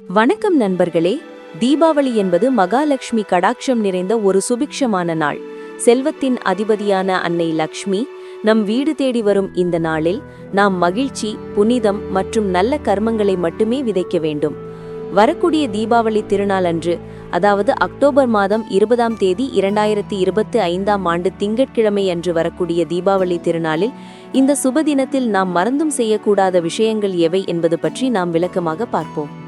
வணக்கம் நண்பர்களே. தீபாவளி என்பது மகாலட்சுமி கடாட்சம் நிறைந்த ஒரு சுபிக்ஷமான நாள். செல்வத்தின் அதிபதியான அன்னை லக்ஷ்மி நம் வீடு தேடி வரும் இந்த நாளில் நாம் மகிழ்ச்சி புனிதம் மற்றும் நல்ல கர்மங்களை மட்டுமே விதைக்க வேண்டும். வரக்கூடிய தீபாவளி திருநாள் அன்று அதாவது அக்டோபர் மாதம் இருபதாம் தேதி இரண்டாயிரத்தி இருபத்தி ஐந்தாம் ஆண்டு திங்கட்கிழமை அன்று வரக்கூடிய தீபாவளி திருநாளில் இந்த சுப தினத்தில் நாம் மறந்தும் செய்யக்கூடாத விஷயங்கள் எவை என்பது பற்றி நாம் விளக்கமாக பார்ப்போம்.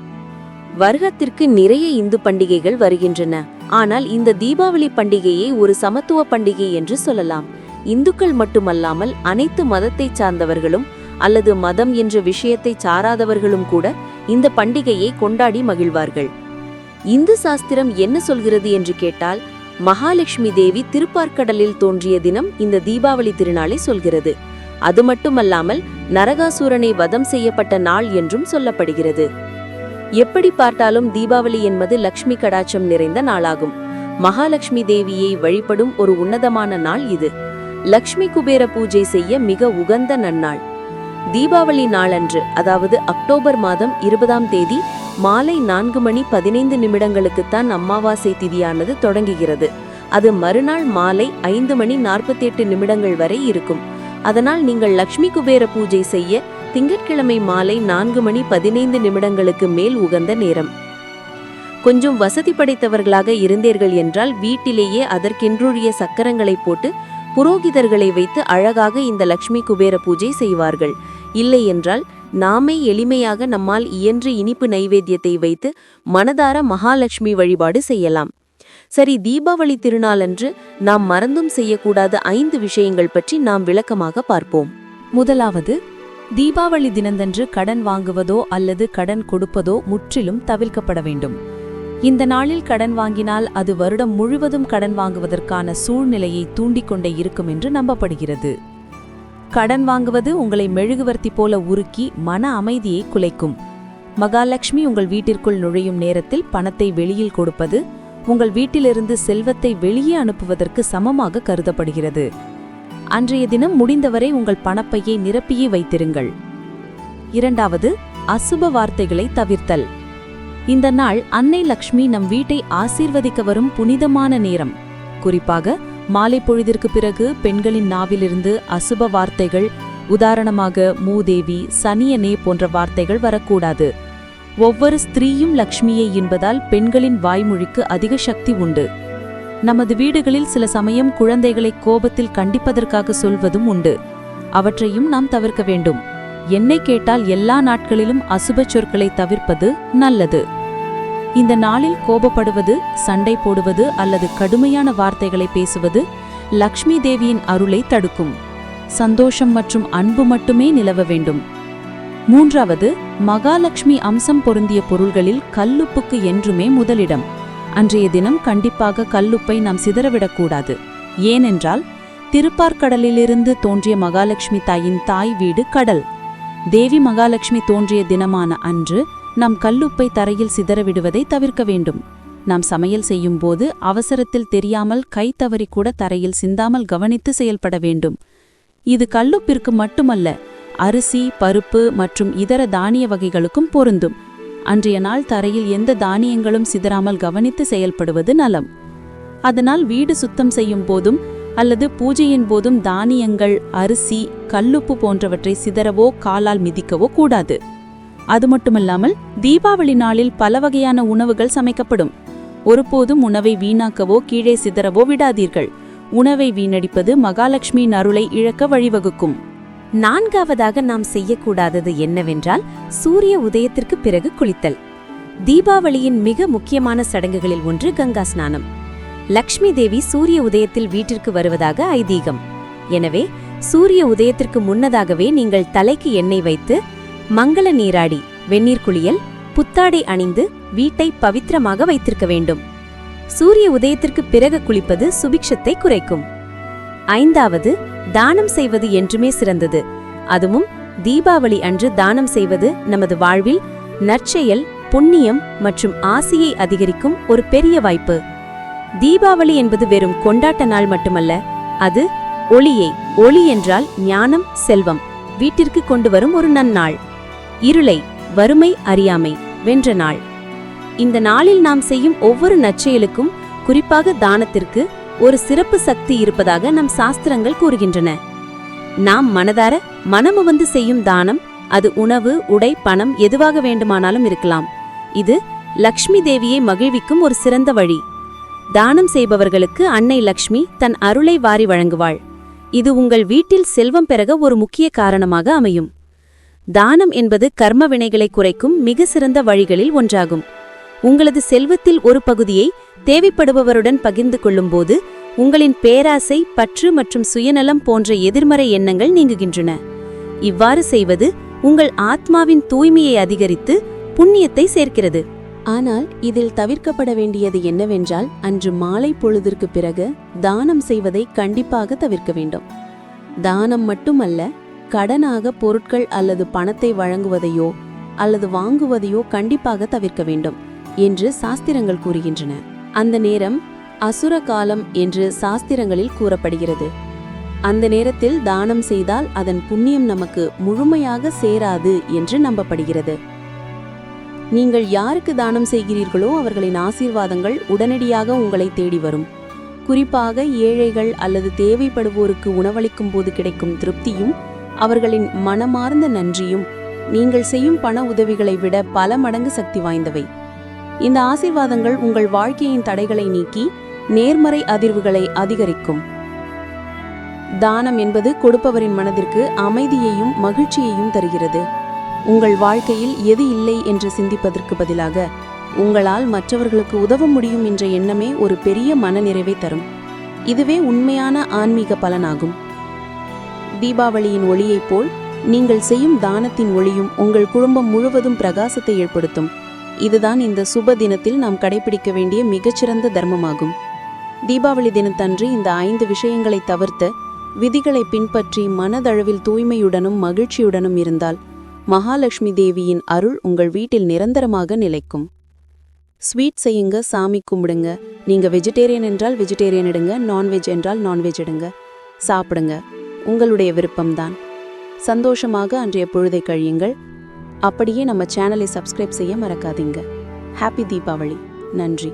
வருகத்திற்கு நிறைய இந்து பண்டிகைகள் வருகின்றன. ஆனால் இந்த தீபாவளி பண்டிகையை ஒரு சமத்துவ பண்டிகை என்று சொல்லலாம். இந்துக்கள் மட்டுமல்லாமல் அனைத்து மதத்தைச் சார்ந்தவர்களும் அல்லது மதம் என்ற விஷயத்தை சாராதவர்களும் கூட இந்த பண்டிகையை கொண்டாடி மகிழ்வார்கள். இந்து சாஸ்திரம் என்ன சொல்கிறது என்று கேட்டால் மகாலட்சுமி தேவி திருப்பார்க்கடலில் தோன்றிய தினம் இந்த தீபாவளி திருநாளை சொல்கிறது. அது மட்டுமல்லாமல் நரகாசூரனை வதம் செய்யப்பட்ட நாள் என்றும் சொல்லப்படுகிறது. எப்படி பார்த்தாலும் தீபாவளி என்பது லக்ஷ்மி கடாச்சம் நிறைந்த நாளாகும். மகாலட்சுமி தேவியை வழிபடும் ஒரு உன்னதமான நாள் இது. லக்ஷ்மி குபேர பூஜை செய்ய மிக உகந்த நன்னாள். தீபாவளி நாளன்று அதாவது அக்டோபர் மாதம் இருபதாம் தேதி மாலை நான்கு மணி பதினைந்து நிமிடங்களுக்குத்தான் அமாவாசை திதியானது தொடங்குகிறது. அது மறுநாள் மாலை ஐந்து மணி நாற்பத்தி எட்டு நிமிடங்கள் வரை இருக்கும். அதனால் நீங்கள் லக்ஷ்மி குபேர பூஜை செய்ய திங்கட்கிழமை மாலை நான்கு மணி பதினைந்து நிமிடங்களுக்கு மேல் உகந்த நேரம். கொஞ்சம் வசதி படைத்தவர்களாக இருந்தீர்கள் என்றால் வீட்டிலேயே அதற்கென்றுரிய சக்கரங்களை போட்டு புரோகிதர்களை வைத்து அழகாக இந்த லக்ஷ்மி குபேர பூஜை செய்வார்கள். இல்லை என்றால் நாமே எளிமையாக நம்மால் இயன்ற இனிப்பு நைவேத்தியத்தை வைத்து மனதார மகாலட்சுமி வழிபாடு செய்யலாம். சரி தீபாவளி திருநாளன்று நாம் மறந்தும் செய்யக்கூடாத ஐந்து விஷயங்கள் பற்றி நாம் விளக்கமாக பார்ப்போம். முதலாவது தீபாவளி தினந்தன்று கடன் வாங்குவதோ அல்லது கடன் கொடுப்பதோ முற்றிலும் தவிர்க்கப்பட வேண்டும். இந்த நாளில் கடன் வாங்கினால் அது வருடம் முழுவதும் கடன் வாங்குவதற்கான சூழ்நிலையை தூண்டிக்கொண்டே இருக்கும் என்று நம்பப்படுகிறது. கடன் வாங்குவது உங்களை மெழுகுவர்த்தி போல உருக்கி மன அமைதியை குலைக்கும். மகாலட்சுமி உங்கள் வீட்டிற்குள் நுழையும் நேரத்தில் பணத்தை வெளியில் கொடுப்பது உங்கள் வீட்டிலிருந்து செல்வத்தை வெளியே அனுப்புவதற்கு சமமாக கருதப்படுகிறது. அன்றைய தினம் முடிந்தவரை உங்கள் பணப்பையை நிரப்பியே வைத்திருங்கள். இரண்டாவது அசுப வார்த்தைகளை தவிர்த்தல். இந்த நாள் அன்னை லக்ஷ்மி நம் வீட்டை ஆசீர்வதிக்க வரும் புனிதமான நேரம். குறிப்பாக மாலை பொழுதிற்கு பிறகு பெண்களின் நாவிலிருந்து அசுப வார்த்தைகள் உதாரணமாக மூதேவி சனியனே போன்ற வார்த்தைகள் வரக்கூடாது. ஒவ்வொரு ஸ்திரீயும் லக்ஷ்மியை என்பதால் பெண்களின் வாய்மொழிக்கு அதிக சக்தி உண்டு. நமது வீடுகளில் சில சமயம் குழந்தைகளை கோபத்தில் கண்டிப்பதற்காக சொல்வதும் உண்டு. அவற்றையும் நாம் தவிர்க்க வேண்டும். என்னை கேட்டால் எல்லா நாட்களிலும் அசுப சொற்களை தவிர்ப்பது நல்லது. இந்த நாளில் கோபப்படுவது சண்டை போடுவது அல்லது கடுமையான வார்த்தைகளை பேசுவது லக்ஷ்மி தேவியின் அருளை தடுக்கும். சந்தோஷம் மற்றும் அன்பு மட்டுமே நிலவ வேண்டும். மூன்றாவது மகாலட்சுமி அம்சம் பொருந்திய பொருள்களில் கல்லுப்புக்கு என்றுமே முதலிடம். அன்றைய தினம் கண்டிப்பாக கல்லுப்பை நாம் சிதறவிடக்கூடாது. ஏனென்றால் திருப்பார்கடலிலிருந்து தோன்றிய மகாலட்சுமி தாயின் தாய் வீடு கடல். தேவி மகாலட்சுமி தோன்றிய தினமான அன்று நாம் கல்லுப்பை தரையில் சிதறவிடுவதை தவிர்க்க வேண்டும். நாம் சமையல் செய்யும் போது அவசரத்தில் தெரியாமல் கை தவறி கூட தரையில் சிந்தாமல் கவனித்து செயல்பட வேண்டும். இது கல்லுப்பிற்கு மட்டுமல்ல அரிசி பருப்பு மற்றும் இதர தானிய வகைகளுக்கும் பொருந்தும். அன்றைய நாள் தரையில் எந்த தானியங்களும் சிதறாமல் கவனித்து செயல்படுவது நலம். அதனால் வீடு சுத்தம் செய்யும் போதும் அல்லது பூஜையின் போதும் தானியங்கள் அரிசி கல்லுப்பு போன்றவற்றை சிதறவோ காலால் மிதிக்கவோ கூடாது. அது மட்டுமல்லாமல் தீபாவளி நாளில் பல வகையான உணவுகள் சமைக்கப்படும். ஒருபோதும் உணவை வீணாக்கவோ கீழே சிதறவோ விடாதீர்கள். உணவை வீணடிப்பது மகாலட்சுமியின் அருளை இழக்க வழிவகுக்கும். நான்காவதாக நாம் செய்யக்கூடாதது என்னவென்றால் சூரிய உதயத்திற்கு பிறகு குளித்தல். தீபாவளியின் மிக முக்கியமான சடங்குகளில் ஒன்று கங்கா ஸ்நானம். லக்ஷ்மி தேவி சூரிய உதயத்தில் வீட்டிற்கு வருவதாக ஐதீகம். எனவே சூரிய உதயத்திற்கு முன்னதாகவே நீங்கள் தலைக்கு எண்ணெய் வைத்து மங்கள நீராடி வெந்நீர் குளியல் புத்தாடை அணிந்து வீட்டை பவித்திரமாக வைத்திருக்க வேண்டும். சூரிய உதயத்திற்கு பிறகு குளிப்பது சுபிக்ஷத்தை குறைக்கும். ஐந்தாவது தானம் செய்வது என்றுமே சிறந்தது. அதுவும் தீபாவளி அன்று தானம் செய்வது நமது வாழ்வில் நற்செயல் புண்ணியம் மற்றும் ஆசியை அதிகரிக்கும் ஒரு பெரிய வாய்ப்பு. தீபாவளி என்பது வெறும் கொண்டாட்ட நாள் மட்டுமல்ல அது ஒளியை ஒளி என்றால் ஞானம் செல்வம் வீட்டிற்கு கொண்டு வரும் ஒரு நன்னாள். இருளை வறுமை அறியாமை வென்ற நாள். இந்த நாளில் நாம் செய்யும் ஒவ்வொரு நற்செயலுக்கும் குறிப்பாக தானத்திற்கு ஒரு சிறப்பு சக்தி இருப்பதாக நம் சாஸ்திரங்கள் கூறுகின்றன. நாம் மனதார மனமு வந்து செய்யும் தானம் அது உணவு உடை பணம் எதுவாக வேண்டுமானாலும் இருக்கலாம். இது லக்ஷ்மி தேவியை மகிழ்விக்கும் ஒரு சிறந்த வழி. தானம் செய்பவர்களுக்கு அன்னை லக்ஷ்மி தன் அருளை வாரி வழங்குவாள். இது உங்கள் வீட்டில் செல்வம் பெருக ஒரு முக்கிய காரணமாக அமையும். தானம் என்பது கர்ம வினைகளை குறைக்கும் மிக சிறந்த வழிகளில் ஒன்றாகும். உங்களது செல்வத்தில் ஒரு பகுதியை தேவைப்படுபவருடன் பகிர்ந்து கொள்ளும்போது உங்களின் பேராசை பற்று மற்றும் சுயநலம் போன்ற எதிர்மறை எண்ணங்கள் நீங்குகின்றன. இவ்வாறு செய்வது உங்கள் ஆத்மாவின் தூய்மையை அதிகரித்து புண்ணியத்தை சேர்க்கிறது. ஆனால் இதில் தவிர்க்கப்பட வேண்டியது என்னவென்றால் அன்று மாலை பொழுதிற்கு பிறகு தானம் செய்வதை கண்டிப்பாக தவிர்க்க வேண்டும். தானம் மட்டுமல்ல கடனாக பொருட்கள் அல்லது பணத்தை வழங்குவதையோ அல்லது வாங்குவதையோ கண்டிப்பாக தவிர்க்க வேண்டும். என்று சாஸ்திரங்கள் கூறுகின்றன. அந்த நேரம் அசுர காலம் என்று சாஸ்திரங்களில் கூறப்படுகிறது. அந்த நேரத்தில் தானம் செய்தால் அதன் புண்ணியம் நமக்கு முழுமையாக சேராது என்று நம்பப்படுகிறது. நீங்கள் யாருக்கு தானம் செய்கிறீர்களோ அவர்களின் ஆசீர்வாதங்கள் உடனடியாக உங்களை தேடி வரும். குறிப்பாக ஏழைகள் அல்லது தேவைப்படுவோருக்கு உணவளிக்கும் போது கிடைக்கும் திருப்தியும் அவர்களின் மனமார்ந்த நன்றியும் நீங்கள் செய்யும் பண உதவிகளை விட பல மடங்கு சக்தி வாய்ந்தவை. இந்த ஆசீர்வாதங்கள் உங்கள் வாழ்க்கையின் தடைகளை நீக்கி நேர்மறை அதிர்வுகளை அதிகரிக்கும். தானம் என்பது கொடுப்பவரின் மனதிற்கு அமைதியையும் மகிழ்ச்சியையும் தருகிறது. உங்கள் வாழ்க்கையில் எது இல்லை என்று சிந்திப்பதற்கு பதிலாக உங்களால் மற்றவர்களுக்கு உதவ முடியும் என்ற எண்ணமே ஒரு பெரிய மனநிறைவை தரும். இதுவே உண்மையான ஆன்மீக பலனாகும். தீபாவளியின் ஒளியைப் போல் நீங்கள் செய்யும் தானத்தின் ஒளியும் உங்கள் குடும்பம் முழுவதும் பிரகாசத்தை ஏற்படுத்தும். இதுதான் இந்த சுப தினத்தில் நாம் கடைபிடிக்க வேண்டிய மிகச்சிறந்த தர்மமாகும். தீபாவளி தினத்தன்று இந்த ஐந்து விஷயங்களை தவிர்த்து விதிகளை பின்பற்றி மனதளவில் தூய்மையுடனும் மகிழ்ச்சியுடனும் இருந்தால் மகாலட்சுமி தேவியின் அருள் உங்கள் வீட்டில் நிரந்தரமாக நிலைக்கும். ஸ்வீட் செய்யுங்க சாமி கும்பிடுங்க. நீங்க வெஜிடேரியன் என்றால் வெஜிடேரியன் எடுங்க நான்வெஜ் என்றால் நான்வெஜ் எடுங்க. சாப்பிடுங்க. உங்களுடைய விருப்பம்தான். சந்தோஷமாக அன்றைய பொழுதை கழியுங்கள். அப்படியே நம்ம சேனலை சப்ஸ்கிரைப் செய்ய மறக்காதீங்க. ஹாப்பி தீபாவளி நன்றி.